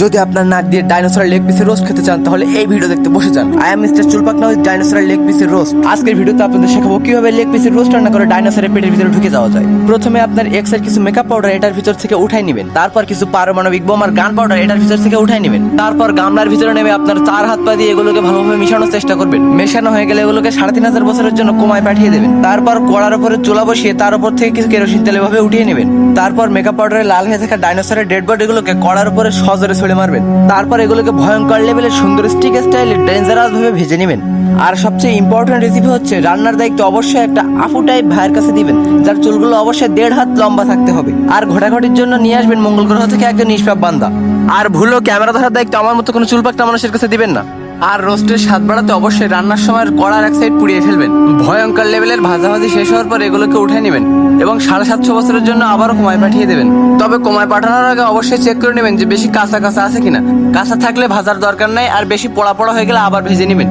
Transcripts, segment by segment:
যদি আপনার নাক দিয়ে ডাইনোসরের লেগ পিসের রোস্ট খেতে চান, তাহলে এই ভিডিও দেখতে বসে যান। আই এম মিস্টার চুলপাকনা উইথ ডাইনোসরের লেগ পিসের রোস্ট আজকের ভিডিওতে আপনাদের শেখাবো কীভাবে লেগ পিসের রোস্ট রান্না করে ডাইনোসরের পেটের ভিতরে ঢুকে যাওয়া যায়। প্রথমে আপনার এক্সের কিছু মেকআপ পাউডার এটার ভিতর থেকে উঠাই নেবেন। তারপর কিছু পারমাণবিক বোম আর গান পাউডার এটার ভিতর থেকে উঠাই নেবেন। তারপর গামলার ভিতরে নেমে আপনার চার হাত পা দিয়ে এগুলোকে ভালোভাবে মিশানোর চেষ্টা করবেন। মেশানো হয়ে গেলে এগুলোকে সাড়ে তিন হাজার বছরের জন্য কমায় পাঠিয়ে দেবেন। তারপর কড়ার উপরে চুলা বসিয়ে তার উপর থেকে কিছু কেরোসিন তেল এভাবে উঠিয়ে নেবেন। তারপর মেকআপ পাউডারে লাল হয়ে থাকা ডাইনোসরের ডেড বডিগুলোকে কড়ার উপরে সজোরে ছুড়ে মারবেন। তারপর এগুলোকে ভয়ঙ্কর লেভেলের সুন্দর স্টিক স্টাইলে ডেঞ্জারাস ভাবে ভেজে নেবেন। আর সবচেয়ে ইম্পর্টেন্ট রেসিপি হচ্ছে, রান্নার দায়িত্ব অবশ্যই একটা আফু টাইপ ভাইয়ের কাছে দিবেন, যার চুলগুলো অবশ্যই দেড় হাত লম্বা থাকতে হবে। আর ঘোটাঘটির জন্য নিয়ে আসবেন মঙ্গল গ্রহ থেকে একজন নিষ্পাপ বান্দা। আর ভুলো ক্যামেরা ধরার দায়িত্ব আমার মতো কোনো চুলপাকটা মানুষের কাছে দিবেন না। আর রোস্টের স্বাদ বাড়াতে অবশ্যই রান্নার সময় কড়ার এক সাইড পুড়িয়ে ফেলবেন। ভয়ঙ্কর লেভেলের ভাজাভাজি শেষ হওয়ার পর এগুলোকে উঠে নেবেন এবং সাড়ে সাতশো বছরের জন্য আবারও কমায় পাঠিয়ে দেবেন। তবে কমায় পাঠানোর আগে অবশ্যই চেক করে নেবেন যে বেশি কাঁচা কাঁচা আছে কিনা। কাঁচা থাকলে ভাজার দরকার নাই আর বেশি পোড়া পোড়া হয়ে গেলে আবার ভেজে নেবেন।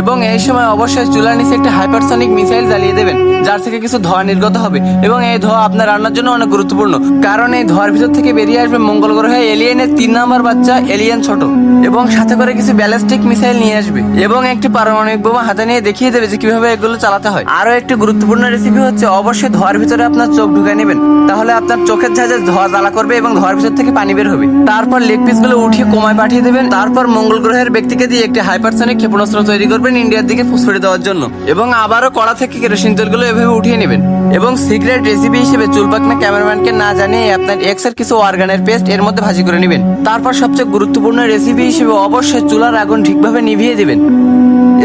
এবং এই সময় অবশ্যই চুলার নিচে একটা হাইপারসনিক মিসাইল জ্বালিয়ে দেবেন, যার থেকে কিছু ধোঁয়া নির্গত হবে। এবং এই ধোঁয়া আপনার রান্নার জন্য অনেক গুরুত্বপূর্ণ, কারণ এই ধোঁয়ার ভিতর থেকে বেরিয়ে আসবে মঙ্গল গ্রহে এলিয়েনের তিন নাম্বার বাচ্চা এলিয়েন ছোট। এবং সাথে করে কিছু ব্যালিস্টিক মিসাইল নিয়ে আসবে। এবং একটি পারমাণবিক বোমা হাতে নিয়ে দেখিয়ে দেবে যে কীভাবে এগুলো চালাতে হয়। আরও একটি গুরুত্বপূর্ণ রেসিপি হচ্ছে, অবশ্যই ধোঁয়ার ভিতরে আপনার চোখ ঢুকে নেবেন। তাহলে আপনার চোখের ঝাঁঝে ধোঁয়া জ্বালা করবে এবং ধোঁয়ার ভিতর থেকে পানি বের হবে। তারপর লেগ পিসগুলো উঠিয়ে কমায় পাঠিয়ে দেবেন। তারপর মঙ্গল গ্রহের ব্যক্তিকে দিয়ে একটি হাইপারসনিক ক্ষেপণাস্ত্র তৈরি করবেন ইন্ডিয়ার দিকে ফুসফুড়ে দেওয়ার জন্য। এবং আবারও কড়া থেকে কেরোসিন তেলগুলো এভাবে উঠিয়ে নেবেন। এবং সিক্রেট রেসিপি হিসেবে চুলপাকনা ক্যামেরাম্যানকে না জানিয়ে আপনার এক্সের কিছু অর্গানের পেস্ট এর মধ্যে ভাজি করে নেবেন। তারপর সবচেয়ে গুরুত্বপূর্ণ রেসিপি হিসেবে অবশ্যই চুলার আগুন ঠিকভাবে নিভিয়ে দেবেন।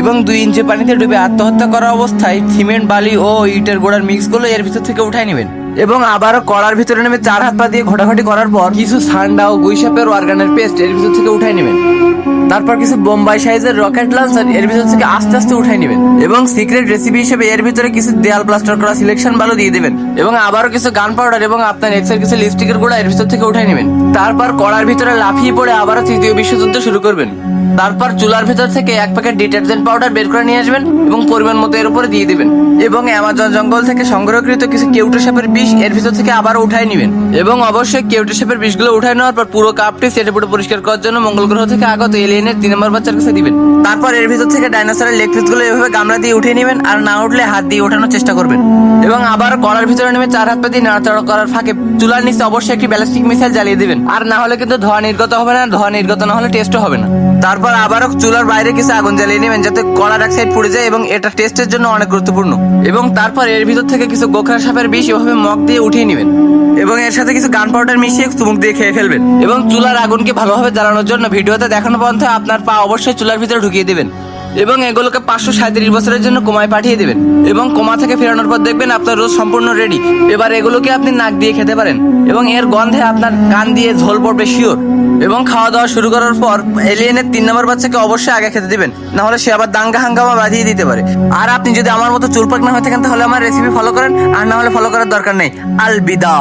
এবং দুই ইঞ্চি পানিতে ডুবে আত্মহত্যা করা অবস্থায় সিমেন্ট, বালি ও ইটের গোড়ার মিক্সগুলো এর ভিতর থেকে উঠাই নেবেন। এবং আবারও কড়ার ভিতরে নেমে চার হাত পা দিয়ে ঘোটাঘটি করার পর কিছু সান্ডা ও গুইসাপের অর্গানের পেস্ট এর ভিতর থেকে উঠাই নেবেন। তারপর কিছু বোম্বাই সাইজের রকেট লঞ্চার এর ভিতর থেকে আস্তে আস্তে উঠাই নেবেন এবং সিক্রেট রেসিপি হিসেবে এর ভিতরে কিছু দেয়াল প্লাস্টার করা সিলেকশন ভালো দিয়ে দেবেন এবং আবারও কিছু গান পাউডার এবং আপনার এক্সের কিছু লিপস্টিকের গুঁড়া এর ভিতর থেকে উঠাই নেবেন। তারপর কড়ার ভিতরে লাফিয়ে পড়ে আবারও তৃতীয় বিশ্বযুদ্ধ শুরু করবেন। তারপর চুলার ভিতর থেকে এক প্যাকেট ডিটারজেন্ট পাউডার বের করে নিয়ে আসবেন এবং পরিমাণ মতো এর উপরে দিয়ে দিবেন। এবং অ্যামাজন জঙ্গল থেকে সংগ্রহকৃত কিছু কেউটে সাপের বিষ এর ভিতর থেকে আবার উঠাই নেবেন। এবং অবশ্যই কেউটে সাপের বিষগুলো উঠাই নেওয়ার পর পুরো কাপটি সেটে পুরো পরিষ্কার করার জন্য মঙ্গল গ্রহ থেকে আগত এলিয়েনের তিন নম্বর বাচ্চার কাছে দিবেন। তারপর এর ভিতর থেকে ডাইনোসরের লেগ পিসগুলো এভাবে গামলা দিয়ে উঠিয়ে নেবেন আর না উঠলে হাত দিয়ে ওঠানোর চেষ্টা করবেন। এবং আবার কড়ার ভিতরে নেমে চার হাত পা দিয়ে নাড়াচাড়া করার ফাঁকে চুলার নিচে অবশ্যই একটি ব্যালিস্টিক মিসাইল জ্বালিয়ে দিবেন। আর না হলে কিন্তু ধোঁয়া নির্গত হবে না, ধোঁয়া নির্গত না হলে টেস্টও হবে না। তারপর আবারও চুলার বাইরে কিছু আগুন জ্বালিয়ে নেবেন যাতে কলার এক পুড়ে যায় এবং এটা টেস্টের জন্য অনেক গুরুত্বপূর্ণ। এবং তারপর এর ভিতর থেকে কিছু গোখরা সাপের বিষ এভাবে মগ দিয়ে উঠিয়ে নেবেন। এবং এর সাথে কিছু গান পাউডার মিশিয়ে চুমুক দিয়ে খেয়ে ফেলবেন। এবং চুলার আগুনকে ভালোভাবে জ্বালানোর জন্য ভিডিওতে দেখানো পর্যন্ত আপনার পা অবশ্যই চুলার ভিতরে ঢুকিয়ে দেবেন। এবং এগুলোকে পাঁচশো সাঁত্রিশ বছরের জন্য কোমায় পাঠিয়ে দেবেন। এবং কোমা থেকে ফেরানোর পর দেখবেন আপনার রোজ সম্পূর্ণ রেডি। এবার এগুলোকে আপনি নাক দিয়ে খেতে পারেন। এবং এর গন্ধে আপনার কান দিয়ে ঝোল পড়বে শিওর। এবং খাওয়া দাওয়া শুরু করার পর এলিয়েনের তিন নম্বর বাচ্চাকে অবশ্যই আগে খেতে দিবেন। না হলে সে আবার দাঙ্গা হাঙ্গামা বাঁধিয়ে দিতে পারে। আর আপনি যদি আমার মতো চুলপাক না হয়ে থাকেন, তাহলে আমার রেসিপি ফলো করেন। আর না হলে ফলো করার দরকার নেই। আলবিদা।